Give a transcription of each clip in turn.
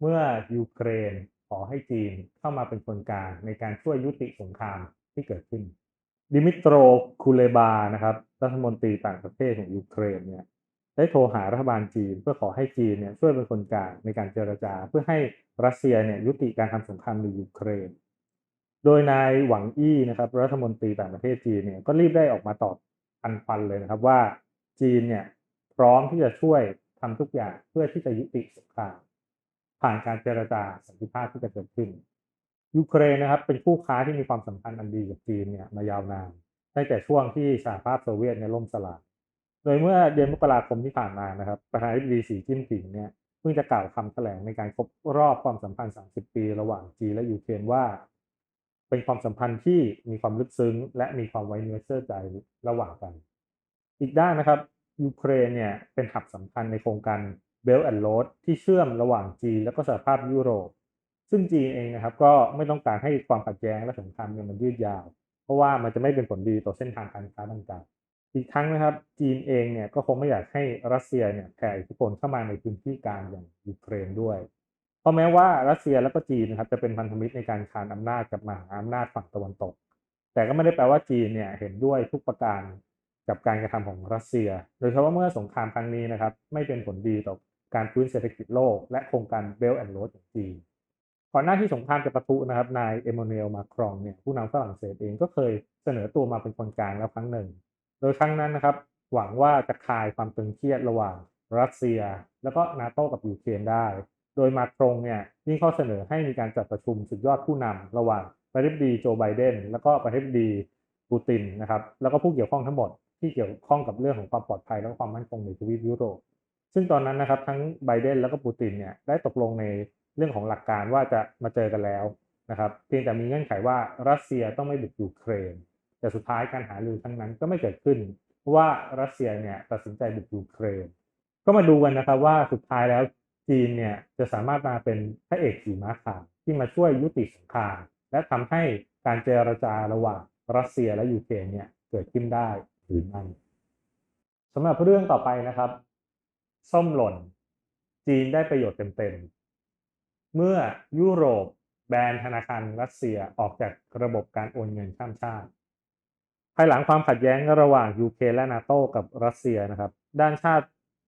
เมื่อยูเครนขอให้จีนเข้ามาเป็นคนกลางในการช่วยยุติสงครามที่เกิดขึ้น ดิมิโตรคูเลบานะครับ รัฐมนตรีต่างประเทศของยูเครนเนี่ยได้โทรหารัฐบาลจีน เพื่อขอให้จีนเนี่ยช่วยเป็นคนกลางในการเจรจา เพื่อให้รัสเซียเนี่ยยุติการทำสงครามในยูเครน โดยนายหวังอี้นะครับรัฐมนตรีต่างประเทศจีนเนี่ยก็รีบได้ออกมาตอบอันฟันเลยนะครับว่าจีนเนี่ยพร้อมที่จะช่วยทำทุกอย่างเพื่อที่จะยุติสงคราม ผ่านการเจรจาสันติภาพที่จะเกิดขึ้น ยูเครนนะครับ เป็นคู่ค้าที่มีความสัมพันธ์อันดีกับจีนเนี่ยมายาวนานตั้งแต่ช่วงที่สหภาพโซเวียตเนี่ยล่มสลายโดยเมื่อเดือนมกราคมที่ผ่านมานะครับ ประธานาธิบดีสีจิ้นผิงเนี่ยเพิ่งจะกล่าวคำแถลงในการครบรอบความสัมพันธ์ 30 ปีระหว่างจีนและยูเครนว่า เป็นความสัมพันธ์ที่มีความลึกซึ้ง และมีความไว้เนื้อเชื่อใจระหว่างกัน อีกด้านนะครับยูเครนเนี่ยเป็นหับสำคัญในโครงการ Belt and Road ที่เชื่อมระหว่างจีน และก็สหภาพยุโรป ซึ่งจีนเองนะครับก็ไม่ต้องการให้ความขัดแย้งและสงครามเนี่ยมันยืดยาว เพราะว่ามันจะไม่เป็นผลดีต่อเส้นทางการค้าต่างๆอีกทั้งนะครับจีนเองเนี่ยก็คงไม่อยากให้รัสเซียเนี่ยแผ่อิทธิพลเข้ามาในพื้นที่กางอย่างยูเครนด้วยเพราะแม้ว่ารัสเซียและก็จีนนะครับจะเป็นพันธมิตรในการคานอำนาจกับมหาอำนาจฝั่งตะวันตก แต่ก็ไม่ได้แปลว่าจีนเนี่ยเห็นด้วยทุกประการกับการกระทำของรัสเซีย โดยเฉพาะเมื่อสงครามครั้งนี้นะครับไม่เป็นผลดีต่อ การฟื้นเศรษฐกิจโลก และโครงการเบลแอนด์โรดของจีนก่อนหน้าที่สงครามจะปะทุนะครับนายเอมมานูเอลมาครองเนี่ยผู้นำฝรั่งเศสเองก็เคยเสนอตัวมาเป็นคนกลางแล้วครั้งหนึ่ง โดยครั้งนั้นนะครับ หวังว่าจะคลายความตึงเครียดระหว่างรัสเซีย แล้วก็นาโต้กับยูเครนได้ โดยมาครงเนี่ยยิ่งข้อเสนอให้มีการจัดประชุมสุดยอดผู้นำระหว่างประธานาธิบดีโจไบเดนแล้วก็ประธานาธิบดีปูตินนะครับแล้วก็ผู้เกี่ยวข้องทั้งหมดที่เกี่ยวข้องกับเรื่องของความปลอดภัยและความมั่นคงในทวีปยุโรป ซึ่งตอนนั้นนะครับทั้งไบเดนแล้วก็ปูตินเนี่ยได้ตกลงในเรื่องของหลักการว่าจะมาเจอกันแล้วนะครับเพียงแต่มีเงื่อนไขว่ารัสเซียต้องไม่บุกยูเครน แต่สุดท้ายการหารือครั้งนั้นก็ไม่เกิดขึ้นเพราะว่ารัสเซียเนี่ยตัดสินใจบุกยูเครน ก็มาดูกันนะครับว่าสุดท้ายแล้วจีนเนี่ยจะสามารถมาเป็นพระเอกขี่ม้าขาวที่มาช่วยยุติสงครามและทำให้การเจรจาระหว่างรัสเซียและยูเครนเนี่ยเกิดขึ้นได้หรือไม่สำหรับเรื่องต่อไปนะครับ ส้มหล่น จีนได้ประโยชน์เต็มๆ เมื่อยุโรปแบนธนาคารรัสเซียออกจากระบบการโอนเงินข้ามชาติ ภายหลังความขัดแย้งระหว่างยูเครนและนาโตกับรัสเซียนะครับ ด้านชาติ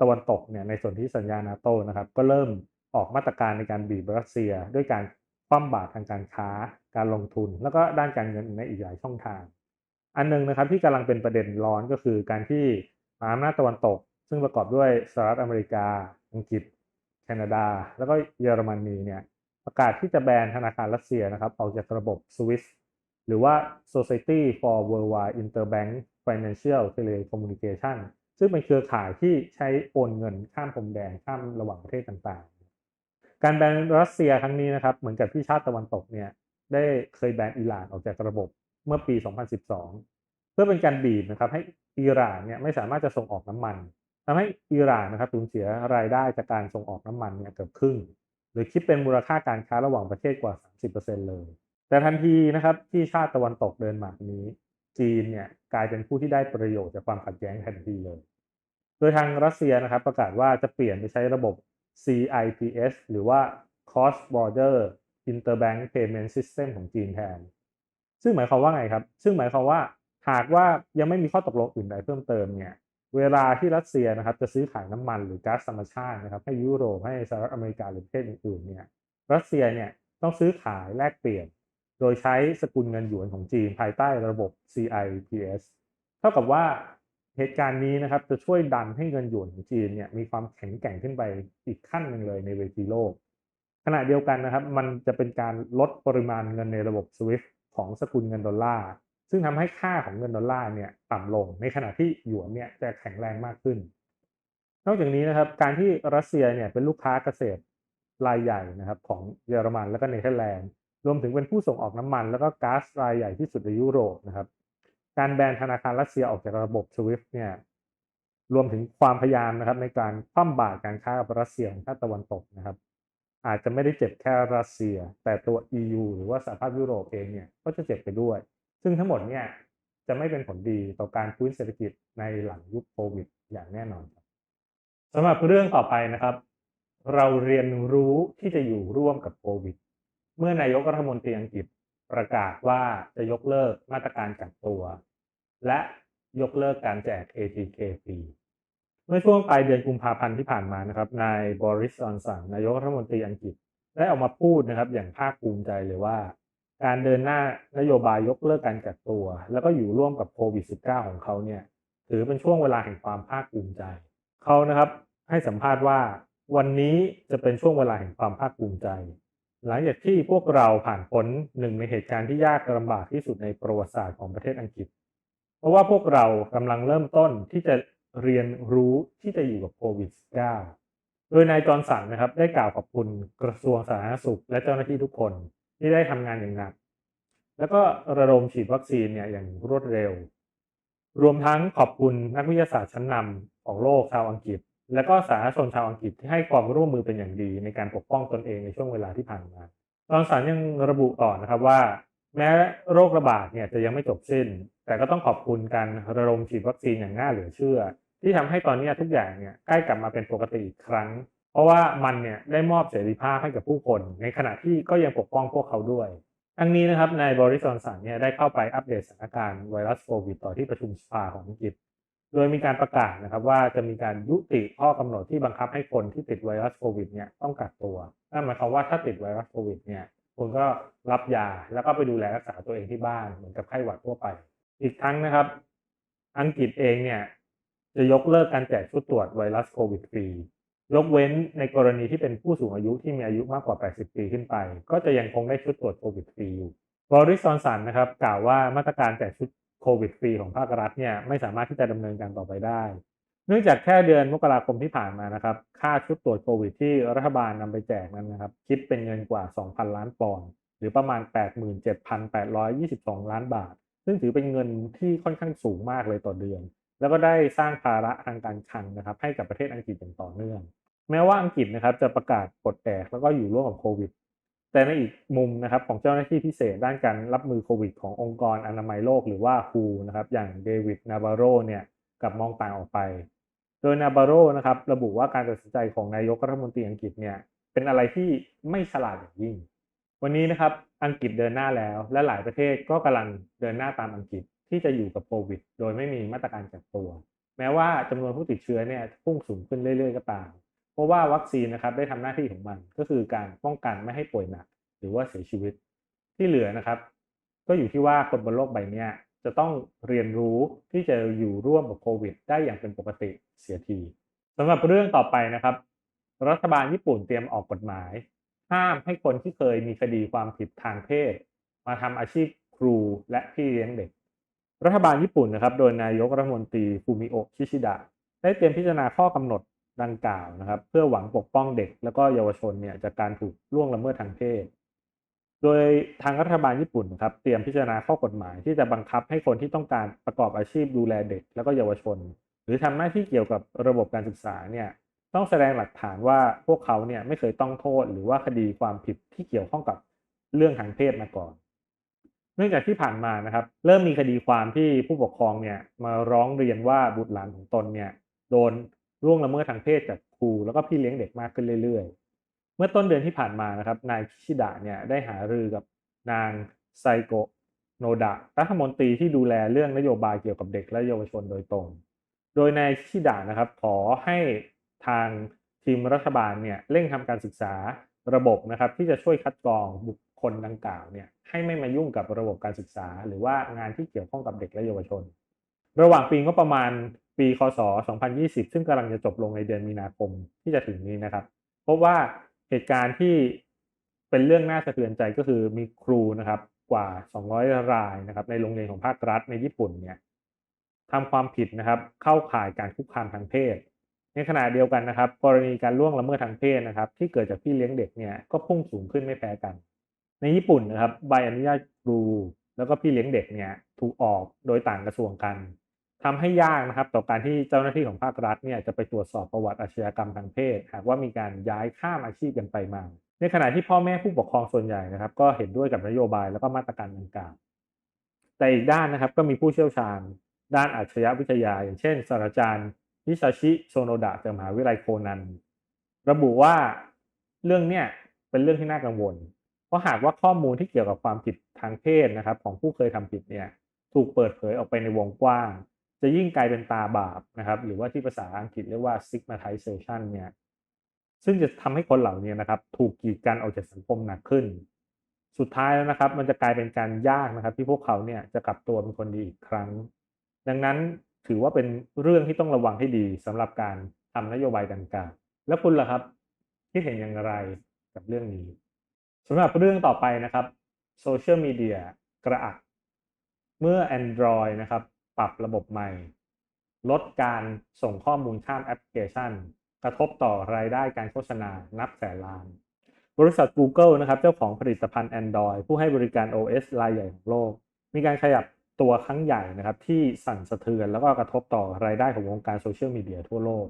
ตะวันตกเนี่ยในส่วนที่สัญญานาโตนะครับ ก็เริ่มออกมาตรการในการบีบรัสเซีย ด้วยการคว่ำบาตรทางการค้า การลงทุน แล้วก็ด้านการเงินในอีกหลายช่องทาง อันหนึ่งนะครับที่กำลังเป็นประเด็นร้อนก็คือการที่มหาอำนาจตะวันตก ซึ่งประกอบด้วยสหรัฐอเมริกา อังกฤษ แคนาดา แล้วก็เยอรมนีเนี่ยประกาศที่จะแบนธนาคารรัสเซียนะครับออกจากระบบสวิสหรือว่า Society for Worldwide Interbank Financial Telecommunication ซึ่งเป็นเครือข่ายที่ใช้โอนเงินข้ามพรมแดนข้ามระหว่างประเทศต่างๆ การแบนรัสเซียครั้งนี้นะครับ เหมือนกับที่ชาติตะวันตกเนี่ยได้เคยแบนอิหร่านออกจากระบบเมื่อปี 2012 เพื่อเป็นการบีบนะครับให้อิหร่านเนี่ยไม่สามารถจะส่งออกน้ำมัน ทำให้อิหร่านนะครับสูญเสียรายได้จากการส่งออกน้ำมันเนี่ยเกือบครึ่ง หรือคิดเป็นมูลค่าการค้าระหว่างประเทศกว่า 30%เลย แต่ทันทีนะครับที่ชาติตะวันตกเดินหมากนี้ จีนเนี่ยกลายเป็นผู้ที่ได้ประโยชน์จากความขัดแย้งทันทีเลย โดยทางรัสเซียนะครับประกาศว่าจะเปลี่ยนไปใช้ระบบ CIPS หรือว่า Cross Border Interbank Payment System ของจีนแทน ซึ่งหมายความว่าไงครับ ซึ่งหมายความว่าหากว่ายังไม่มีข้อตกลงอื่นใดเพิ่มเติมเนี่ย เวลาที่รัสเซียนะครับจะซื้อขายน้ำมันหรือก๊าซธรรมชาตินะครับให้ยุโรปให้สหรัฐอเมริกาหรือประเทศอื่นๆเนี่ยรัสเซียเนี่ยต้องซื้อขายแลกเปลี่ยน โดยใช้สกุลเงินหยวนของจีนภายใต้ระบบ CIPS เท่ากับว่าเหตุการณ์นี้นะครับจะช่วยดันให้เงินหยวนของจีนเนี่ยมีความแข็งแกร่งขึ้นไปอีกขั้นหนึ่งเลยในเวทีโลก ขณะเดียวกันนะครับมันจะเป็นการลดปริมาณเงินในระบบ SWIFT ของสกุลเงินดอลลาร์ ซึ่งทำให้ค่าของเงินดอลลาร์เนี่ยต่ำลง ในขณะที่หยวนเนี่ยจะแข็งแรงมากขึ้น นอกจากนี้นะครับการที่รัสเซียเนี่ยเป็นลูกค้าเกษตรรายใหญ่นะครับของเยอรมันและก็เนเธอร์แลนด์รวมถึงเป็นผู้ส่งออกน้ำมัน แล้วก็ก๊าซรายใหญ่ที่สุดในยุโรปนะครับ การแบนธนาคารรัสเซียออกจากระบบสวิฟต์เนี่ยรวมถึงความพยายามนะครับ ในการคว่ำบาตรการค้ากับรัสเซียของชาติตะวันตกนะครับ อาจจะไม่ได้เจ็บแค่รัสเซีย แต่ตัว EU หรือว่าสหภาพยุโรปเองเนี่ยก็จะเจ็บไปด้วย ซึ่งทั้งหมดเนี่ยจะไม่เป็นผลดีต่อการฟื้นเศรษฐกิจในหลังยุคโควิดอย่างแน่นอนครับสำหรับเรื่องต่อไปนะครับ เราเรียนรู้ที่จะอยู่ร่วมกับโควิด เมื่อนายกรัฐมนตรีอังกฤษประกาศว่าจะยกเลิกมาตรการกักตัว และยกเลิกการแจก ATK ฟรีเมื่อช่วงปลายเดือนกุมภาพันธ์ที่ผ่านมานะครับ นายบริสจอนสันนายกรัฐมนตรีอังกฤษ ได้ออกมาพูดนะครับ อย่างภาคภูมิใจเลยว่า การเดินหน้านโยบายยกเลิกการกักตัว แล้วก็อยู่ร่วมกับโควิด -19 ของเขาเนี่ยถือเป็นช่วงเวลาแห่งความภาคภูมิใจเขานะครับให้สัมภาษณ์ว่าวันนี้จะเป็นช่วงเวลาแห่งความภาคภูมิใจ หลังจากที่พวกเราผ่านพ้นหนึ่งในเหตุการณ์ที่ยากลำบากที่สุดในประวัติศาสตร์ของประเทศอังกฤษ เพราะว่าพวกเรากำลังเริ่มต้นที่จะเรียนรู้ที่จะอยู่กับโควิด -19 โดยนายจอร์นสันนะครับได้กล่าวขอบคุณกระทรวงสาธารณสุขและเจ้าหน้าที่ทุกคน ที่ได้ทำงานอย่างหนัก แล้วก็ระดมฉีดวัคซีนเนี่ยอย่างรวดเร็ว รวมทั้งขอบคุณนักวิทยาศาสตร์ชั้นนำของโลกชาวอังกฤษ และก็สาธารณชนชาวอังกฤษที่ให้ความร่วมมือเป็นอย่างดีในการปกป้องตนเองในช่วงเวลาที่ผ่านมาจอนสันยังระบุต่อนะครับว่า แม้โรคระบาดเนี่ยจะยังไม่จบสิ้น แต่ก็ต้องขอบคุณการระดมฉีดวัคซีนอย่างน่าเหลือเชื่อ ที่ทำให้ตอนนี้ทุกอย่างเนี่ยใกล้กลับมาเป็นปกติอีกครั้ง เพราะว่ามันเนี่ยได้มอบเสรีภาพให้กับผู้คน ในขณะที่ก็ยังปกป้องพวกเขาด้วย ทั้งนี้นะครับนายบริสจอนสันเนี่ยได้เข้าไปอัปเดตสถานการณ์ไวรัสโควิดต่อที่ประชุมสภาของอังกฤษ โดยมีการประกาศนะครับว่าจะมีการยุติข้อกำหนดที่บังคับให้คนที่ติดไวรัสโควิดเนี่ยต้องกักตัว นั่นหมายความว่าถ้าติดไวรัสโควิดเนี่ยคุณก็รับยาแล้วก็ไปดูแลรักษาตัวเองที่บ้านเหมือนกับไข้หวัดทั่วไป อีกทั้งนะครับ อังกฤษเองเนี่ยจะยกเลิกการแจกชุดตรวจไวรัสโควิดฟรี ยกเว้นในกรณีที่เป็นผู้สูงอายุที่มีอายุมากกว่า 80 ปีขึ้นไป ก็จะยังคงได้ชุดตรวจโควิดฟรีอยู่บริสอนสันนะครับกล่าวว่ามาตรการแจกชุดโควิดฟรีของภาครัฐเนี่ยไม่สามารถที่จะดำเนินการต่อไปได้ เนื่องจากแค่เดือนมกราคมที่ผ่านมานะครับ ค่าชุดตรวจโควิดที่รัฐบาลนำไปแจกนั้นนะครับ คิดเป็นเงินกว่า 2,000 ล้านปอนด์หรือประมาณ 87,822 ล้านบาท ซึ่งถือเป็นเงินที่ค่อนข้างสูงมากเลยต่อเดือน แล้วก็ได้สร้างภาระทางการคลังนะครับ ให้กับประเทศอังกฤษอย่างต่อเนื่อง แม้ว่าอังกฤษนะครับจะประกาศปลดแอกแล้วก็อยู่ร่วมกับโควิด แต่ในอีกมุมนะครับของเจ้าหน้าที่พิเศษด้านการรับมือโควิด ขององค์กรอนามัยโลกหรือว่า WHO นะครับอย่างเดวิดนาบาโรเนี่ยกับมองต่างออกไป โดยนาบาโรนะครับระบุว่าการตัดสินใจของนายกรัฐมนตรีอังกฤษเนี่ยเป็นอะไรที่ไม่ฉลาดอย่างยิ่ง วันนี้นะครับอังกฤษเดินหน้าแล้ว และหลายประเทศก็กำลังเดินหน้าตามอังกฤษที่จะอยู่กับโควิด โดยไม่มีมาตรการกักตัว แม้ว่าจำนวนผู้ติดเชื้อเนี่ยพุ่งสูงขึ้นเรื่อยๆก็ตาม เพราะว่าวัคซีนนะครับได้ทำหน้าที่ของมันก็คือการป้องกันไม่ให้ป่วยหนัก หรือว่าเสียชีวิตที่เหลือนะครับ ก็อยู่ที่ว่าคนบนโลกใบนี้จะต้องเรียนรู้ที่จะอยู่ร่วมกับโควิด ได้อย่างเป็นปกติเสียทีสำหรับเรื่องต่อไปนะครับ รัฐบาลญี่ปุ่นเตรียมออกกฎหมาย ห้ามให้คนที่เคยมีคดีความผิดทางเพศ มาทำอาชีพครูและพี่เลี้ยงเด็ก รัฐบาลญี่ปุ่นนะครับ โดยนายกรัฐมนตรีฟูมิโอะคิชิดะ ได้เตรียมพิจารณาข้อกำหนด ดังกล่าวนะครับ เพื่อหวังปกป้องเด็กและก็เยาวชนเนี่ยจากการถูกล่วงละเมิดทางเพศ โดยทางรัฐบาลญี่ปุ่นครับเตรียมพิจารณาข้อกฎหมายที่จะบังคับให้คนที่ต้องการประกอบอาชีพดูแลเด็ก และก็เยาวชน หรือทำหน้าที่เกี่ยวกับระบบการศึกษาเนี่ยต้องแสดงหลักฐานว่าพวกเขาเนี่ยไม่เคยต้องโทษหรือว่าคดีความผิดที่เกี่ยวข้องกับเรื่องทางเพศมาก่อน เนื่องจากที่ผ่านมานะครับ เริ่มมีคดีความที่ผู้ปกครองเนี่ยมาร้องเรียนว่าบุตรหลานของตนเนี่ยโดน ล่วงละเมิดทางเพศจากครูแล้วก็พี่เลี้ยงเด็กมากขึ้นเรื่อยๆ เมื่อต้นเดือนที่ผ่านมานะครับ นายคิชิดะเนี่ยได้หารือกับนางไซโกโนดะรัฐมนตรีที่ดูแลเรื่องนโยบายเกี่ยวกับเด็กและเยาวชนโดยตรง โดยนายชิดะนะครับขอให้ทางทีมรัฐบาลเนี่ยเร่งทำการศึกษาระบบนะครับที่จะช่วยคัดกรองบุคคลดังกล่าวเนี่ยให้ไม่มายุ่งกับระบบการศึกษา หรือว่างานที่เกี่ยวข้องกับเด็กและเยาวชน ระหว่างปีก็ประมาณ ปีคศ 2020 ซึ่งกำลังจะจบลงในเดือนมีนาคมที่จะถึงนี้นะครับพบว่าเหตุการณ์ที่เป็นเรื่องน่าสะเทือนใจก็คือมีครูนะครับกว่า 200 รายนะครับในโรงเรียนของภาครัฐในญี่ปุ่นเนี่ยทำความผิดนะครับเข้าข่ายการคุกคามทางเพศ ในขณะเดียวกันนะครับ กรณีการล่วงละเมิดทางเพศนะครับ ที่เกิดจากพี่เลี้ยงเด็กเนี่ยก็พุ่งสูงขึ้นไม่แพ้กัน ในญี่ปุ่นนะครับใบอนุญาตครู แล้วก็พี่เลี้ยงเด็กเนี่ยถูกออกโดยต่างกระทรวงกัน ทำให้ยากนะครับ ต่อการที่เจ้าหน้าที่ของภาครัฐเนี่ยจะไปตรวจสอบประวัติอาชญากรรมทางเพศ หากว่ามีการย้ายข้ามอาชีพกันไปมา ในขณะที่พ่อแม่ผู้ปกครองส่วนใหญ่นะครับ ก็เห็นด้วยกับนโยบายแล้วก็มาตรการดังกล่าวแต่อีกด้านนะครับก็มีผู้เชี่ยวชาญ ด้านอาชญาวิทยา อย่างเช่นศาสตราจารย์นิชาชิโซโนดะจากมหาวิทยาลัยโคนัน ระบุว่าเรื่องเนี้ยเป็นเรื่องที่น่ากังวล เพราะหากว่าข้อมูลที่เกี่ยวกับความผิดทางเพศนะครับ ของผู้เคยทำผิดเนี่ยถูกเปิดเผยออกไปในวงกว้าง จะยิ่งกลายเป็นตาบาปนะครับ หรือว่าที่ภาษาอังกฤษเรียกว่า stigmatization เนี่ยซึ่งจะทำให้คนเหล่านี้นะครับ ถูกกีดกันออกจากสังคมหนักขึ้น สุดท้ายแล้วนะครับ มันจะกลายเป็นการยากนะครับ ที่พวกเขาเนี่ยจะกลับตัวเป็นคนดีอีกครั้ง ดังนั้นถือว่าเป็นเรื่องที่ต้องระวังให้ดีสำหรับการทำนโยบายดังกล่าวแล้วคุณล่ะครับคิดเห็นอย่างไรกับเรื่องนี้สำหรับเรื่องต่อไปนะครับโซเชียลมีเดียกระอักเมื่อ Android นะครับ ปรับระบบใหม่ ลดการส่งข้อมูลข้ามแอปพลิเคชัน กระทบต่อรายได้การโฆษณานับแสนล้าน บริษัท Google นะครับเจ้าของผลิตภัณฑ์ Android ผู้ให้บริการ OS รายใหญ่ของโลก มีการขยับตัวครั้งใหญ่นะครับที่สั่นสะเทือนแล้วก็กระทบต่อรายได้ของวงการโซเชียลมีเดียทั่วโลก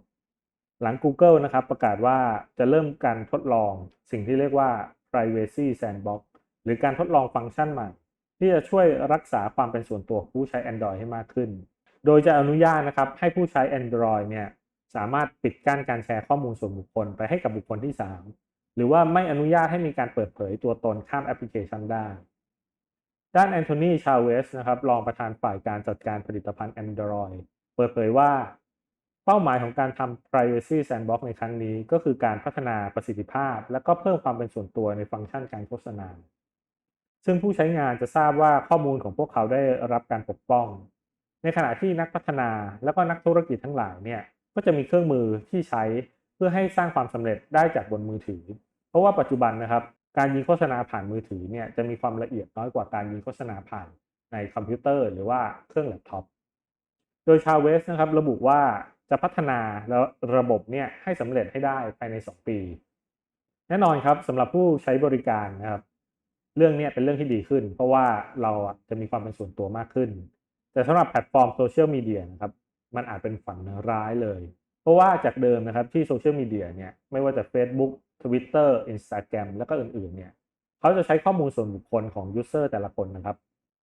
หลัง Google นะครับประกาศว่าจะเริ่มการทดลองสิ่งที่เรียกว่า privacy sandbox หรือการทดลองฟังก์ชันใหม่ ที่จะช่วยรักษาความเป็นส่วนตัวผู้ใช้ Android ให้มากขึ้น โดยจะอนุญาตนะครับให้ผู้ใช้ Android เนี่ยสามารถปิดกั้นการแชร์ข้อมูลส่วนบุคคลไปให้กับบุคคลที่ 3 หรือว่าไม่อนุญาตให้มีการเปิดเผยตัวตนข้ามแอปพลิเคชันได้ ด้านแอนโทนีชาเวสนะครับรองประธานฝ่ายการจัดการผลิตภัณฑ์ Android เปิดเผยว่า เป้าหมายของการทำ Privacy Sandbox ในครั้งนี้ ก็คือการพัฒนาประสิทธิภาพ และก็เพิ่มความเป็นส่วนตัวในฟังก์ชันการโฆษณา ซึ่งผู้ใช้งานจะทราบว่าข้อมูลของพวกเขาได้รับการปกป้อง ในขณะที่นักพัฒนาและก็นักธุรกิจทั้งหลายเนี่ยก็จะมีเครื่องมือที่ใช้เพื่อให้สร้างความสำเร็จได้จากบนมือถือ เพราะว่าปัจจุบันนะครับการยิงโฆษณาผ่านมือถือเนี่ยจะมีความละเอียดน้อยกว่าการยิงโฆษณาผ่านในคอมพิวเตอร์หรือว่าเครื่องแล็ปท็อป โดยชาเวสนะครับระบุว่าจะพัฒนาแล้วระบบเนี่ยให้สำเร็จให้ได้ภายใน 2 ปี แน่นอนครับสำหรับผู้ใช้บริการนะครับ เรื่องนี้เป็นเรื่องที่ดีขึ้น เพราะว่าเราจะมีความเป็นส่วนตัวมากขึ้น แต่สำหรับแพลตฟอร์มโซเชียลมีเดียนะครับมันอาจเป็นฝันร้ายเลย เพราะว่าจากเดิมนะครับที่โซเชียลมีเดียเนี่ยไม่ว่าจะ Facebook Twitter Instagram แล้วก็อื่นๆเนี่ยเขาจะใช้ข้อมูลส่วนบุคคลของยูเซอร์แต่ละคนนะครับ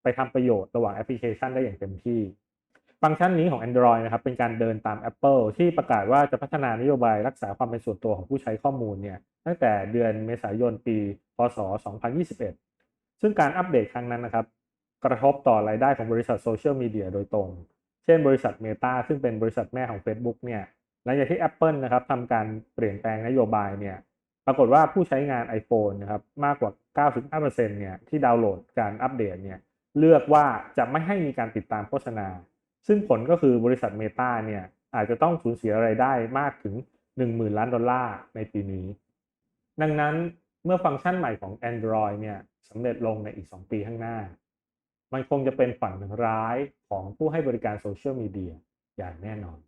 ไปทำประโยชน์ระหว่างแอปพลิเคชันได้อย่างเต็มที่ ฟังก์ชันนี้ของ Android นะครับเป็นการเดินตาม Apple ที่ประกาศว่าจะพัฒนานโยบายรักษาความเป็นส่วนตัวของผู้ใช้ข้อมูลเนี่ยตั้งแต่เดือนเมษายนปี พศ 2021 ซึ่งการอัปเดตครั้งนั้นนะครับกระทบต่อรายได้ของบริษัทโซเชียลมีเดียโดยตรง เช่นบริษัท Meta ซึ่งเป็นบริษัทแม่ของ Facebook เนี่ยหลังจากที่ Apple นะครับทำการเปลี่ยนแปลงนโยบายเนี่ยปรากฏว่าผู้ใช้งาน iPhone นะครับมากกว่า 95%เนี่ยที่ดาวน์โหลดการอัปเดตเนี่ยเลือกว่าจะไม่ให้มีการติดตามโฆษณา ซึ่งผลก็คือบริษัทเมตาเนี่ยอาจจะต้องสูญเสียไรายได้มากถึง 10,000 ล้านดอลลาร์ในปีนี้ ดังนั้นเมื่อฟังก์ชันใหม่ของ Android เนี่ยสำเร็จลงในอีก 2 ปีข้างหน้า มันคงจะเป็นฝันร้ายของผู้ให้บริการโซเชียลมีเดียอย่างแน่นอน